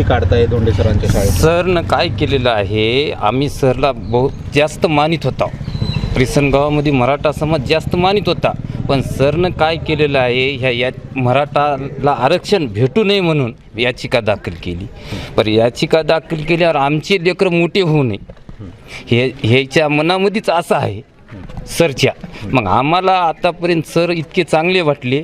कशी काढताय धोंडे सरांच्या शाळेत? सरनं काय केलेलं आहे आम्ही सरला बहुत जास्त मानित होता. प्रिसन गावामध्ये मराठा समाज जास्त मानित होता. पण सरनं काय केलेलं आहे ह्या या मराठाला आरक्षण भेटू नये म्हणून याचिका दाखल केली. पर याचिका दाखल केल्यावर आमचे लेकरं मोठे होऊ नये. हे ह्याच्या मनामध्येच असं आहे. सरच्या. मग आम्हाला आतापर्यंत सर इतके चांगले वाटले.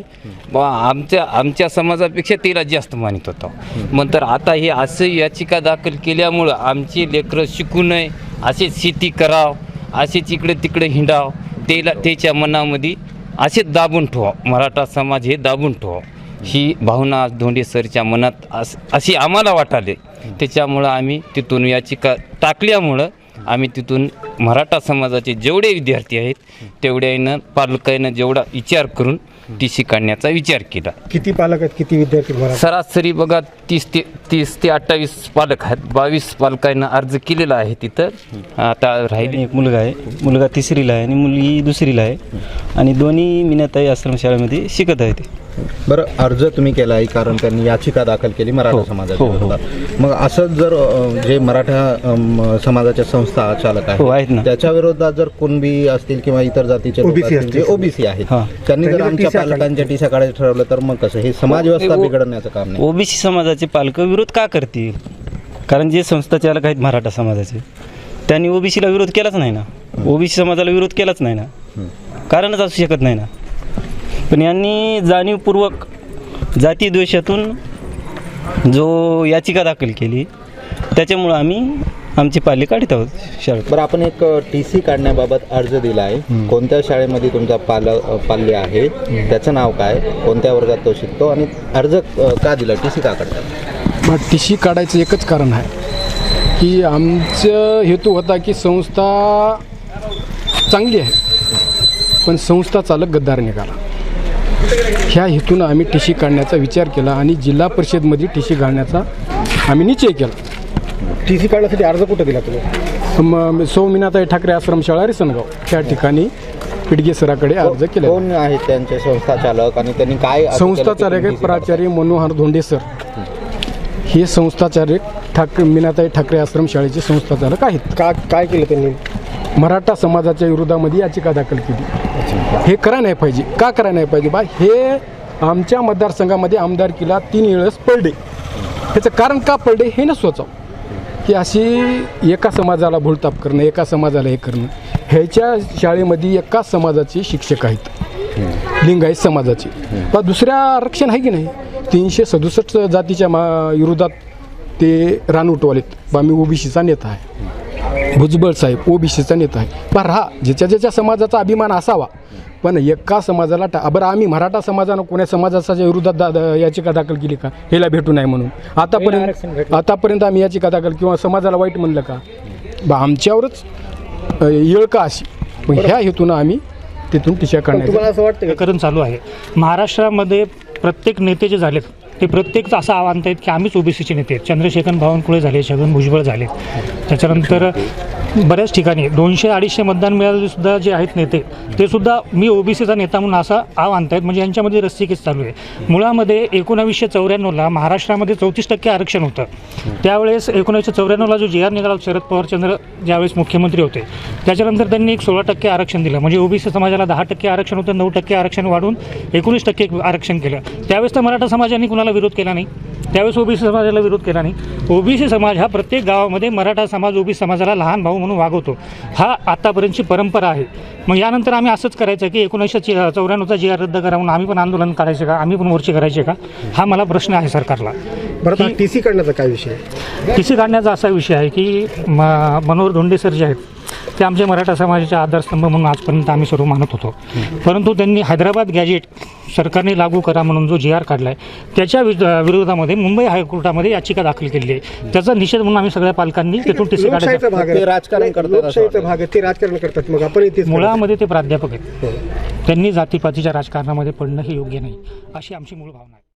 बा आमच्या आमच्या समाजापेक्षा तिला जास्त मानित होता. मग तर आता हे असं याचिका दाखल केल्यामुळं आमचे लेकरं शिकू नये असे शेती कराव असेच इकडे तिकडे हिंडाव त्याला त्याच्या मनामध्ये असे दाबून ठेवा मराठा समाज हे दाबून ठेवा ही भावना आज धोंडे सरच्या मनात अस अशी आम्हाला वाटाले. त्याच्यामुळं आम्ही तिथून याचिका टाकल्यामुळं आम्ही तिथून मराठा समाजाचे जेवढे विद्यार्थी आहेत तेवढ्यानं पालकांनं जेवढा विचार करून टी सी काढण्याचा विचार केला. किती पालक आहेत किती विद्यार्थी सरासरी बघा तीस ते तीस ते अठ्ठावीस पालक आहेत. बावीस पालकांना अर्ज केलेला आहे तिथं. आता राहिले. एक मुलगा आहे. मुलगा तिसरीला आहे आणि मुलगी दुसरीला आहे. आणि दोन्ही मिनाताई आश्रमशाळेमध्ये शिकत आहे ते बरं अर्ज तुम्ही केला आहे कारण त्यांनी याचिका दाखल केली मराठा हो, समाजाच्या हो, हो. विरोधात. मग असं जर अ, जे मराठा समाजाच्या संस्था चालक हो, आहेत ना. त्याच्या विरोधात जर कुणबी असतील किंवा इतर जातीचे लोक OBC असतील असतील. जे ओबीसी आहेत हां. त्यांनी जर त्यांनी आमच्या पालकांच्या टीसा काढायचं ठरवलं तर मग कसं? हे समाज व्यवस्था बिघडण्याचं काम नाही. ओबीसी समाजाचे पालक विरोध का करतील? कारण जे संस्था चालक आहेत मराठा समाजाचे त्यांनी ओबीसीला विरोध केलाच नाही ना. ओबीसी समाजाला विरोध केलाच नाही ना. कारणच असू शकत नाही ना. पण यांनी जाणीवपूर्वक जाती द्वेषातून जो याचिका दाखल केली त्याच्यामुळं आम्ही आमची पाल्य काढत आहोत शाळेत. बरं आपण एक टी सी काढण्याबाबत अर्ज दिला आहे कोणत्या शाळेमध्ये तुमचा पाल पाल्य आहे? त्याचं नाव काय? कोणत्या वर्गात तो शिकतो? आणि अर्ज का दिला? टी सी का काढतात मग टी सी काढायचं एकच कारण आहे की आमचं हेतू होता की संस्था चांगली आहे. पण संस्था चालक गद्दार निघाला. ह्या हेतूनं आम्ही टी सी काढण्याचा विचार केला आणि जिल्हा परिषदमध्ये टी सी काढण्याचा आम्ही निश्चय केला. टी सी काढण्यासाठी अर्ज कुठे दिला तुम्ही? मग सौमिनाताई ठाकरे आश्रमशाळा रिसनगाव त्या ठिकाणी पिडगे सराकडे अर्ज केला कोण आहेत त्यांचे संस्था चालक आणि त्यांनी काय संस्था चालक आहेत? प्राचार्य मनोहर धोंडे सर. हे संस्था चालक ठाकरे मीनाताई ठाकरे आश्रम शाळेचे संस्था चालक आहेत. का काय केलं त्यांनी? मराठा समाजाच्या विरोधामध्ये याचिका दाखल केली. हे करा नाही पाहिजे. का करा नाही पाहिजे? बा हे आमच्या मतदारसंघामध्ये आमदारकीला तीन वेळेस पडले. ह्याचं कारण का पडले हे न सोचावं. की अशी एका समाजाला भूलताप करणं एका समाजाला हे करणं. ह्याच्या शाळेमध्ये एका समाजाचे शिक्षक आहेत. लिंगायत समाजाचे. बा दुसऱ्या आरक्षण आहे की नाही? तीनशे सदुसष्ट जातीच्या मा विरोधात ते रान रानउटवालेत बा मी ओबीसीचा नेता आहे. भुजबळ साहेब ओबीसीचा नेता आहे. बरं हा ज्याच्या ज्याच्या समाजाचा अभिमान असावा पण एका समाजाला टा बरं आम्ही मराठा समाजानं कोण्या समाजाच्या विरोधात दा याचिका दाखल केली का? ह्याला भेटू नाही म्हणून. आतापर्यंत आतापर्यंत आम्ही याचिका दाखल किंवा समाजाला वाईट म्हणलं का? बा आमच्यावरच येळ का अशी. मग ह्या हेतूनं आम्ही तिथून टिशा पण तुम्हाला असं वाटतं का? प्रकरण चालू आहे. महाराष्ट्रामध्ये प्रत्येक नेते जे झालेत ते प्रत्येकचं असं आव्हान आहेत की आम्हीच ओबीसीचे नेते आहेत. चंद्रशेखर बावनकुळे झाले छगन भुजबळ झाले त्याच्यानंतर बऱ्याच ठिकाणी दोनशे अडीचशे मतदान मिळालेले सुद्धा जे आहेत नेते ते सुद्धा मी ओबीसीचा नेता म्हणून असा आव आणतायत. म्हणजे यांच्यामध्ये रस्सीकेस चालू आहे. मुळामध्ये एकोणावीसशे चौऱ्याण्णवला महाराष्ट्रामध्ये चौतीस टक्के आरक्षण होतं. त्यावेळेस एकोणीसशे चौऱ्याण्णवला जो जी आर निघाला शरद पवारचंद्र ज्यावेळेस मुख्यमंत्री होते त्याच्यानंतर त्यांनी एक सोळा टक्के आरक्षण दिलं. म्हणजे ओबीसी समाजाला दहा टक्के आरक्षण होतं नऊ टक्के आरक्षण वाढून एकोणीस टक्के आरक्षण केलं. त्यावेळेस तर मराठा समाजाने कुणाला विरोध केला नाही. त्यावेळेस ओबीसी समाजाला विरोध केला नाही. ओबीसी समाज हा प्रत्येक गावामध्ये मराठा समाज ओबीसी समाजाला लहान भाऊ म्हणून वागवतो. हा आतापर्यंतची परंपरा आहे. मग यानंतर आम्ही असंच करायचं की एकोणीसशे चौऱ्याण्णवचा जी आर रद्द करा म्हणून आम्ही पण आंदोलन करायचे का? आम्ही पण मोर्चे करायचे का? हा मला प्रश्न आहे सरकारला. बरं टी सी काढण्याचा काय विषय टी सी काढण्याचा असा विषय आहे की म मनोहर धोंडे सर जे आहेत ते आमचे मराठा समाजाचे आधारस्तंभ म्हणून आजपर्यंत आम्ही सर्व मानत होतो. परंतु त्यांनी हैदराबाद गॅजेट सरकारने लागू करा म्हणून जो जी आर काढला आहे त्याच्या विरोधामध्ये मुंबई हायकोर्टामध्ये याचिका दाखल केलेली आहे. त्याचा निषेध म्हणून आम्ही सगळ्या पालकांनी तिथून टी सी लोकशाहीचा काढायचा भाग ते आहे. राजकारण करतात. मग आपण मुळामध्ये ते प्राध्यापक आहेत. त्यांनी जातीपातीच्या राजकारणामध्ये पडणं हे योग्य नाही. अशी आमची मूळ भावना आहे.